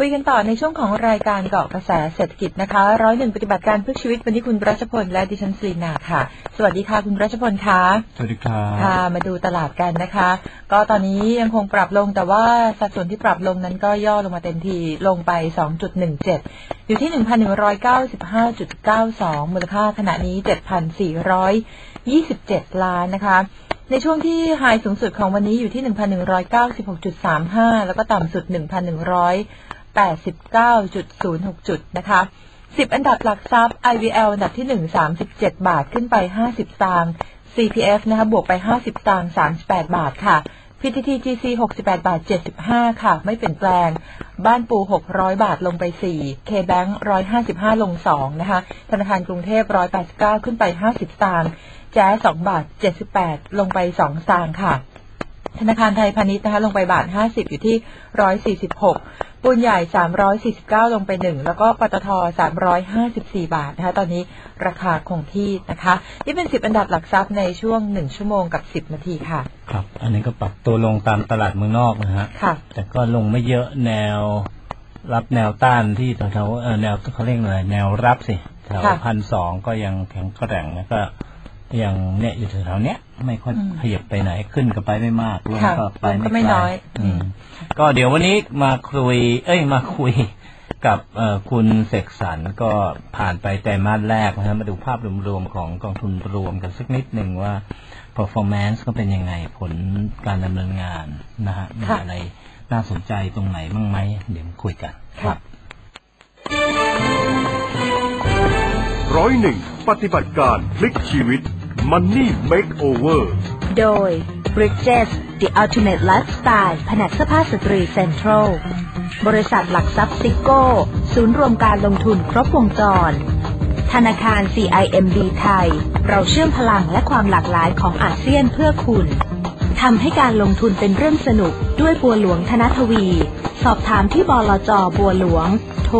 คุยกันต่อในช่วงของรายการเกาะกระแสเศรษฐกิจนะคะร้อยหนึ่งปฏิบัติการเพื่อชีวิตวันนี้คุณรัชพลและดิฉันสลีนาค่ะ สวัสดีค่ะคุณรัชพลคะสวัสดีครับค่ะมาดูตลาดกันนะคะ ก็ตอนนี้ยังคงปรับลงแต่ว่าสัดส่วนที่ปรับลงนั้นก็ย่อลงมาเต็มทีลงไป 2.17 อยู่ที่ 1,195.92 มูลค่าขณะนี้ 7,427 ล้านนะคะในช่วงที่ไฮสูงสุดของวันนี้อยู่ที่ 1,196.35 แล้วก็ต่ำสุด 89.06 จุดนะคะ10 อันดับหลักทรัพย์ IVL อันดับที่ 1 37 บาทขึ้นไป 50 สตางค์ CPF นะคะบวกไป 50 สตางค์38 บาทค่ะ PTTGC 68 บาท 75 ค่ะ ไม่เปลี่ยนแปลง บ้านปู 600 บาทลงไป 4 KBank 155 ลง 2 นะคะ ธนาคารกรุงเทพ 189 ขึ้นไป 50 สตางค์แจ๊ส2บาท 78 ลงไป 2 สตางค์ค่ะ ธนาคารไทยพาณิชย์นะคะ ลงไปบาท 50 อยู่ที่ 146 ปูนใหญ่ 349 ลงไป 1 แล้วก็ปตท 354 บาทนะคะ ตอนนี้ราคาคงที่นะคะ นี่เป็น 10 อันดับหลักทรัพย์ในช่วง 1 ชั่วโมงกับ 10 นาทีค่ะ ครับ อันนี้ก็ปรับตัวลงตามตลาดเมืองนอกนะฮะ ค่ะ แต่ก็ลงไม่เยอะแนวรับแนวต้านที่แถวๆเอ่อแนวเขาเรียกอะไรแนวรับสิแถวค่ะพันสองก็ยังแข็งแกร่งแล้วก็ ยังเนี่ยอยู่แถวๆเนี้ยไม่ค่อยอืมขยับไปไหนขึ้นก็ไปไม่มากลงค่ะก็ไปลงก็ไม่ไม่ไกลน้อยอืมก็เดี๋ยววันนี้มาคุย เอ้ยมาคุยกับเอ่อคุณเสกสรรก็ผ่านไปแต่มาสแรกนะฮะมาดูภาพรวมๆของกองทุนรวมกันสักนิดหนึ่งว่า performance ก็เป็นยังไงผลการดำเนินงานนะฮะมีค่ะอะไรน่าสนใจตรงไหนบ้างไหมเดี๋ยวมาคุยกันค่ะร้อยหนึ่งปฏิบัติการพลิกชีวิต Money Makeover โดย Bridges The Ultimate Lifestyle แผนกเสื้อผ้าสตรีเซ็นทรัลบริษัทหลักทรัพย์ซิโก้ ศูนย์รวมการลงทุนครบวงจร ธนาคาร CIMB ไทย เราเชื่อมพลังและความหลากหลายของอาเซียนเพื่อคุณทำให้การลงทุนเป็นเรื่องสนุกด้วยบัวหลวงธนทวี สอบถามที่บลจบัวหลวง โทร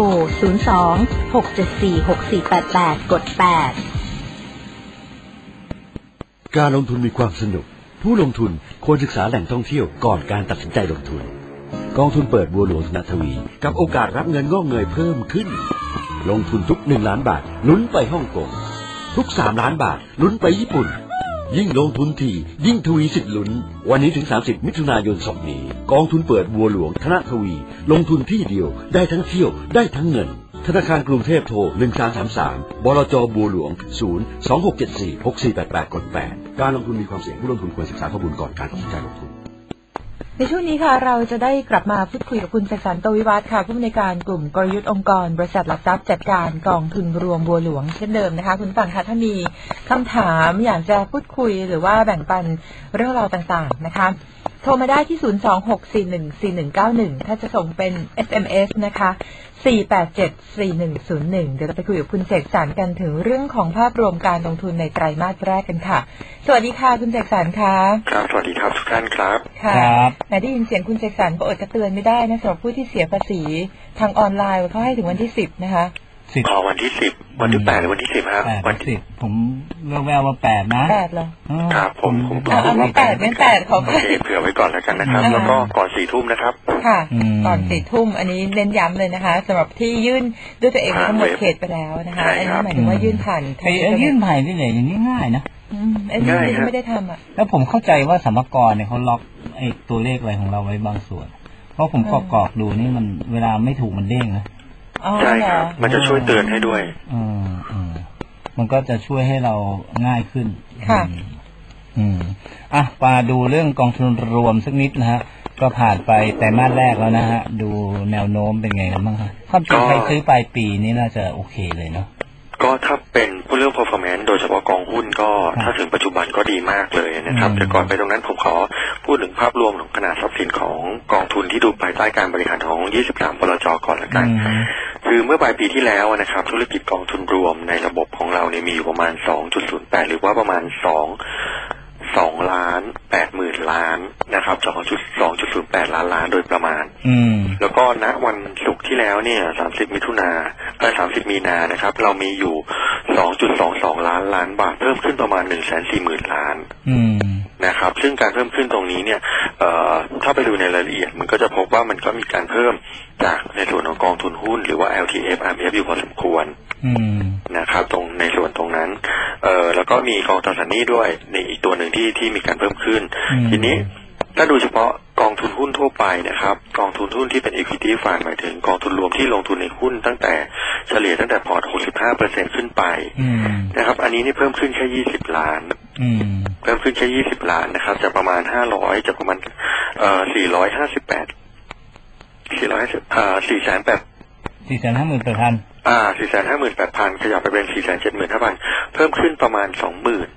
02 674 6488 กด 8 การลงทุนมีความสนุก ผู้ลงทุนควรศึกษาแหล่งท่องเที่ยวก่อนการตัดสินใจลงทุน กองทุนเปิดบัวหลวงธนทวี กับโอกาสรับเงินงอกเงยเพิ่มขึ้น ลงทุนทุก1ล้านบาทลุ้นไปฮ่องกงทุก3ล้านบาทลุ้นไปญี่ปุ่น ยิ่งลงทุนทียิ่งทวีสิทธิ์ลุ้น วันนี้ถึง 30 มิถุนายนศกนี้ กองทุนเปิดบัวหลวงธนทวี ลงทุนที่เดียวได้ทั้งเที่ยวได้ทั้งเงิน ธนาคารกรุงเทพโทร 1333 บลจบัวหลวง 0 2674 6488กด8การลงทุนมีความเสี่ยงผู้ลงทุนควรศึกษาข้อมูลก่อนการตัดสินใจลงทุนในช่วงนี้ค่ะเราจะได้กลับมาพูดคุยกับคุณเสกสรรโตวิวัฒน์ค่ะผู้อำนวยการกลุ่มกลยุทธ์องค์กร บริษัทหลักทรัพย์จัดการกองทุนรวมบัวหลวงเช่นเดิมนะคะ คุณฟังค่ะถ้ามีคำถามอยากจะพูดคุยหรือว่าแบ่งปันเรื่องราวต่างๆนะคะ โทรมาได้ที่ 026414191 ถ้าจะส่งเป็น SMS นะคะ 4874101 เดี๋ยวเราไปคุยกับคุณเสกสรรกันถึงเรื่องของภาพรวมการลงทุนในไตรมาสแรกกันค่ะ สวัสดีค่ะคุณเสกสรรค่ะ ครับ สวัสดีครับทุกท่านครับค่ะครับแหมได้ยินเสียงคุณเจสันก็อดจะเตือนไม่ได้นะสำหรับผู้ที่เสียภาษีทางออนไลน์ว่าเขาให้ถึงวันที่สิบนะคะ สิบพอวันที่สิบวันที่แปดหรือวันที่สิบครับแปดวันสิบผมแววๆว่าแปดนะแปดเหรออ๋อครับผมผมอ่าเอาไม่แปดไม่แปดขอโอเคเผื่อไว้ก่อนแล้วกันนะครับอ่าแล้วก็ก่อนสี่ทุ่มนะครับ ค่ะอืมก่อนสี่ทุ่มอันนี้เน้นย้ำเลยนะคะสำหรับที่ยื่นด้วยตัวเองผ่านทั้งหมดเว็บเขตไปแล้วนะคะใช่อันครันี้บหมายถึงว่ายื่นผ่านไอ้ไอ้ยื่นไผ่นี่เลยอย่างนี้ง่ายนะอืมอันนี้ง่ายครับไม่ได้ทำอะแล้วผมเข้าใจว่าสัมภากรเนี่ยเขาล็อกไอ้ตัวเลขอะไรของเราไว้บางส่วน เพราะผมกอืรมอกๆดูนี่มันเวลาไม่ถูกมันเด้งนะอ๋อ ใช่เหรครัอบมันจะช่วยเตือนให้ด้วยอืมอืมมันก็จะช่วยให้เราง่ายขึ้นค่ะอืมอืมอะมาดูเรื่องกองทุนรวมสักนิดนะฮะก็ผ่านไปแต่มาสแรกแล้วนะฮะ ดูแนวโน้มเป็นไงกันบ้างฮะความจริงก็ใครซื้อปลายปีนี้น่าจะโอเคเลยเนาะก็ถ้าเป็นผู้เรื่อง performance โดยเฉพาะกองหุ้นก็ครับถ้าถึงปัจจุบันก็ดีมากเลยนะครับอืมแต่ก่อนไปตรงนั้นผมขอพูดถึงภาพรวมของขนาดทรัพย์สินของกองทุนที่ดูภายใต้การบริหารของ 23บลจก่อนละกันอืม คือเมื่อปลายปีที่แล้วนะครับ ธุรกิจกองทุนรวมในระบบของเราเนี่ยมีอยู่ประมาณ 2.08 หรือว่าประมาณ 2 2ล้าน8หมื่นล้านนะครับ2.2.08 ล้านล้านโดยประมาณอืมแล้วก็ณวันศุกร์ที่แล้วเนี่ย 30 มิถุนาเอ้ย30 มีนานะครับ เรามีอยู่ 2.22 ล้านล้านบาท เพิ่มขึ้นประมาณ 140,000 ล้านอืมน นะครับ ซึ่งการเพิ่มขึ้นตรงนี้เนี่ยเอ่อถ้าไปดูในรายละเอียด มันก็จะพบว่ามันก็มีการเพิ่มจากในส่วนของกองทุนหุ้น หรือว่า LTF RMF อยู่พอสมควรอืมนะครับ ตรงในส่วนตรงนั้นเอ่อแล้วก็มีกองตราสารหนี้ด้วยในอีกตัวหนึ่งที่ที่มีการเพิ่มขึ้นอืมทีนี้ถ้าดูเฉพาะกองทุนหุ้นทั่วไปนะครับ กองทุนหุ้นที่เป็น equity fund หมายถึงกองทุนรวมที่ลงทุนในหุ้นตั้งแต่เฉลี่ยตั้งแต่พอร์ต 65%ขึ้นไปอืมนะครับ อันนี้นี่เพิ่มขึ้นแค่ 20 ล้านอืมเพิ่มขึ้นแค่ 20 ล้านนะครับ จากประมาณ 500 จากประมาณเอ่อ458 450อ่า4 8สี่แสนห้าหมื่นแปดพันอ่า458,000ขยับไปเป็น475,000เพิ่มขึ้นประมาณ20,000สองหมื่น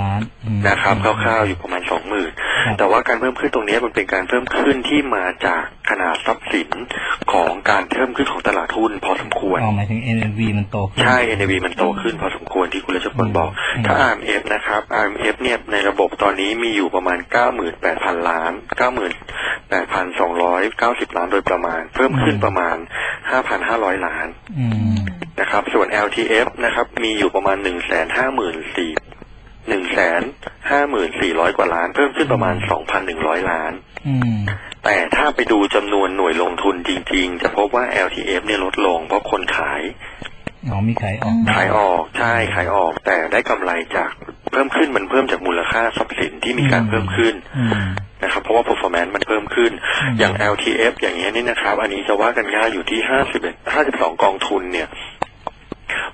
ล้านอืมนะครับคร่าวๆอยู่ประมาณครับ20,000 แต่ว่าการเพิ่มขึ้นตรงนี้มันเป็นการเพิ่มขึ้นที่มาจากขนาดทรัพย์สินของการเพิ่มขึ้นของตลาดหุ้นพอสมควรอ๋อหมายถึง NAV มันโตขึ้นใช่ NAV มันโตขึ้นพอสมควรที่คุณรัชพลบอกอืมถ้า RMF นะครับ RMF เนี่ยในระบบตอนนี้มีอยู่ประมาณ 98,000 ล้าน 98,290 ล้านโดยประมาณ เพิ่มขึ้นประมาณ 5,500 ล้านอืมนะครับ ส่วน LTF นะครับ มีอยู่ประมาณ 154 154,000กว่าล้าน เพิ่มขึ้นประมาณ2,100ล้านอืมแต่ถ้าไปดูจำนวนหน่วยลงทุนจริง ๆ จะพบว่า LTF เนี่ยลดลง เพราะคนขายอ๋อมีขายออก ขายออกใช่ขายออก แต่ได้กำไรจากเพิ่มขึ้นมันเพิ่มจากมูลค่าทรัพย์สินที่มีการเพิ่มขึ้นอืมนะครับเพราะว่า performance มันเพิ่มขึ้นอืมอย่าง LTF อย่างเงี้ยนี่นะครับ อันนี้จะว่ากันง่ายอยู่ที่51 52กองทุนเนี่ย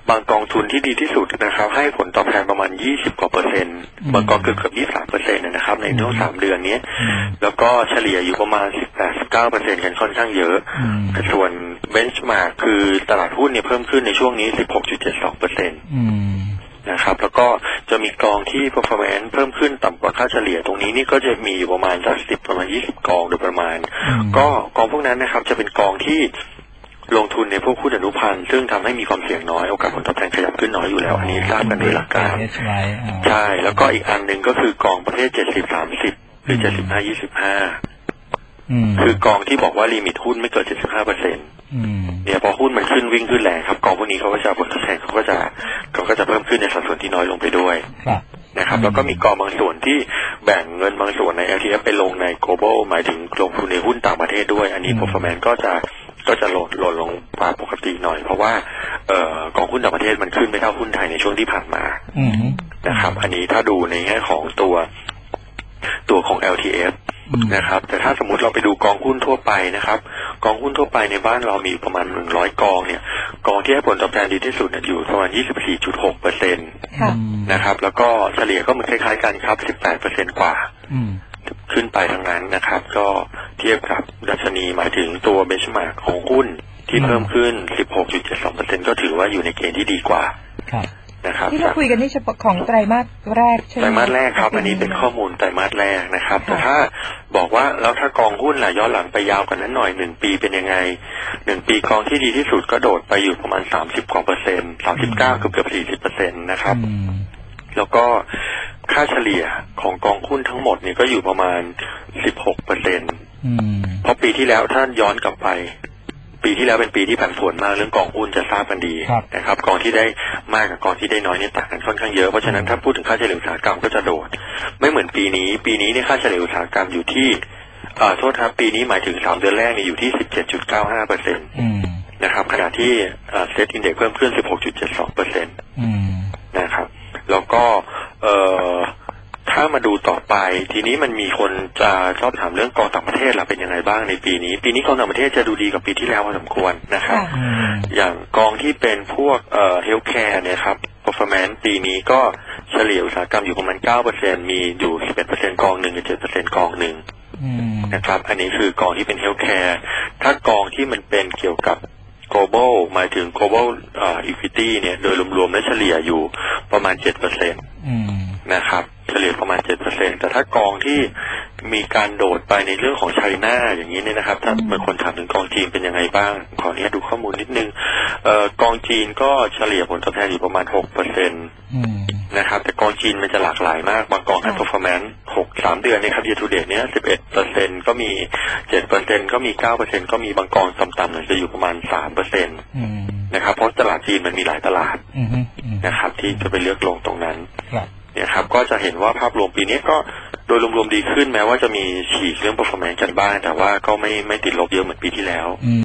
บางกองทุนที่ดีที่สุดนะครับ ให้ผลตอบแทนประมาณ 20 กว่าเปอร์เซ็นต์บางกองเกือบเกือบ23เปอร์เซ็นต์นะครับ ในช่วงสามเดือนเนี้ยอืมแล้วก็เฉลี่ยอยู่ประมาณ 18-19เปอร์เซ็นต์กันค่อนข้างเยอะอืมส่วนเบนช์มาร์คือตลาดหุ้นเนี่ยเพิ่มขึ้นในช่วงนี้ 16.72เปอร์เซ็นต์อืมนะครับแล้วก็จะมีกองที่ performance เพิ่มขึ้นต่ำกว่าค่าเฉลี่ยตรงนี้นี่ก็จะมีอยู่ประมาณสักสิบประมาณ20กองโดยประมาณอืมก็กองพวกนั้นนะครับจะเป็นกองที่ ลงทุนในพวกหุ้นอนุพันธ์ซึ่งทำให้มีความเสี่ยงน้อยโอกาสผลตอบแทนขยับขึ้นน้อยอยู่แล้ว อันนี้ทราบกันโดยหลักการเอสไว้อ่าใช่ แล้วก็อีกอันหนึ่งก็คือกองประเภท70 30หรือ75 25อืมคือกองที่บอกว่าลิมิตหุ้นไม่เกิน75เปอร์เซ็นต์อืมเนี่ยพอหุ้นมันขึ้นวิ่งขึ้นแรงครับ กองพวกนี้เขาก็จะผลตอบแทนเขาก็จะเขาก็จะเพิ่มขึ้นในสัดส่วนที่น้อยลงไปด้วยครับนะครับอืมแล้วก็มีกองบางส่วนที่แบ่งเงินบางส่วนใน LTF ไปลงใน global หมายถึงลงทุนในหุ้นต่างประเทศด้วย อันนี้ performance ก็จะ ก็จะลดลดลงกว่าปกติหน่อย เพราะว่าเอ่อกองหุ้นต่างประเทศมันขึ้นไม่เท่าหุ้นไทยในช่วงที่ผ่านมาอืมนะครับ อันนี้ถ้าดูในแง่ของตัวตัวของ LTF อืมนะครับ แต่ถ้าสมมติเราไปดูกองหุ้นทั่วไปนะครับ กองหุ้นทั่วไปในบ้านเรามีอยู่ประมาณหนึ่งร้อยกองเนี่ย กองที่ให้ผลตอบแทนดีที่สุดเนี่ยอยู่ประมาณ24.6เปอร์เซ็นต์ค่ะนะครับ แล้วก็เฉลี่ยก็มันคล้ายๆกันครับ18เปอร์เซ็นต์กว่าอืม ขึ้นไปทั้งนั้นนะครับ ก็เทียบกับดัชนีหมายถึงตัวเบชมาร์กของหุ้นที่อืมเพิ่มขึ้น 16.72เปอร์เซ็นต์ก็ถือว่าอยู่ในเกณฑ์ที่ดีกว่าครับนะครับที่เราคุยกันนี่เฉพาะของไตรมาสแรกใช่ไหมไตรมาสแรกครับ อันนี้เป็นข้อมูลไตรมาสแรกนะครับ แต่ถ้าบอกว่าแล้วถ้ากองหุ้นล่ะย้อนหลังไปยาวกว่านั้นหน่อยหนึ่งปีเป็นยังไงหนึ่งปีกองที่ดีที่สุดก็โดดไปอยู่ประมาณสามสิบกว่าเปอร์เซ็นต์สามสิบเก้าเกือบเกือบสี่สิบเปอร์เซ็นต์นะครับอืมแล้วก็ ค่าเฉลี่ยของกองหุ้นทั้งหมดเนี่ยก็อยู่ประมาณสิบหกเปอร์เซ็นต์อืมเพราะปีที่แล้วถ้าย้อนกลับไป ปีที่แล้วเป็นปีที่ผันผวนมากเรื่องกองหุ้นจะทราบกันดีครับนะครับ กองที่ได้มากกับกองที่ได้น้อยเนี่ยต่างกันค่อนข้างเยอะเพราะฉะนั้นถ้าพูดถึงค่าเฉลี่ยอุตสาหกรรมก็จะโดด ไม่เหมือนปีนี้ ปีนี้เนี่ยค่าเฉลี่ยอุตสาหกรรมอยู่ที่เอ่อโทษครับปีนี้หมายถึงสามเดือนแรกเนี่ยอยู่ที่สิบเจ็ดจุดเก้าห้าเปอร์เซ็นตอืมนะครับขณะที่เซตอินเด็กเพิ่มขึ้นสิบหกจุดเจ็ดสองเปอร์เซ็นตอืมนะครับ แล้วก็เอ่อ ถ้ามาดูต่อไป ทีนี้มันมีคนจะชอบถามเรื่องกองต่างประเทศล่ะเป็นยังไงบ้างในปีนี้ ปีนี้กองต่างประเทศจะดูดีกว่าปีที่แล้วพอสมควรนะครับค่ะอืมอย่างกองที่เป็นพวกเอ่อเฮลท์แคร์เนี่ยครับ performance ปีนี้ก็เฉลี่ยอุตสาหกรรมอยู่ประมาณ9%มีอยู่11%กองหนึ่งกับ7%กองหนึ่งอืมนะครับ อันนี้คือกองที่เป็นเฮลท์แคร์ถ้ากองที่มันเป็นเกี่ยวกับ global หมายถึง global เอ่อ equity เนี่ย โดยรวมๆแล้วเฉลี่ยอยู่ประมาณ7%อืมนะครับ เฉลี่ยประมาณ7%แต่ถ้ากองที่มีการโดดไปในเรื่องของไชน่าอย่างนี้เนี่ยนะครับ ถ้าเมื่อคนถามถึงกองจีนเป็นยังไงบ้าง ขออนุญาตดูข้อมูลนิดนึงเอ่อกองจีนก็เฉลี่ยผลตอบแทนอยู่ประมาณ6%อืมนะครับ แต่กองจีนมันจะหลากหลายมากบางกองให้ค่ะ performance 6 3เดือนเนี่ยครับ year to date เนี่ย11%ก็มี7%ก็มี9%ก็มีบางกองต่ำๆหน่อยจะอยู่ประมาณ3%อืมนะครับเพราะตลาดจีนมันมีหลายตลาดอืมอืมนะครับ ที่จะไปเลือกลงตรงนั้นครับใน เนี่ยครับก็จะเห็นว่าภาพรวมปีนี้ก็โดยรวมๆดีขึ้นแม้ว่าจะมีฉีกเรื่อง performance กันบ้าง แต่ว่าก็ไม่ไม่ติดลบเยอะเหมือนปีที่แล้ว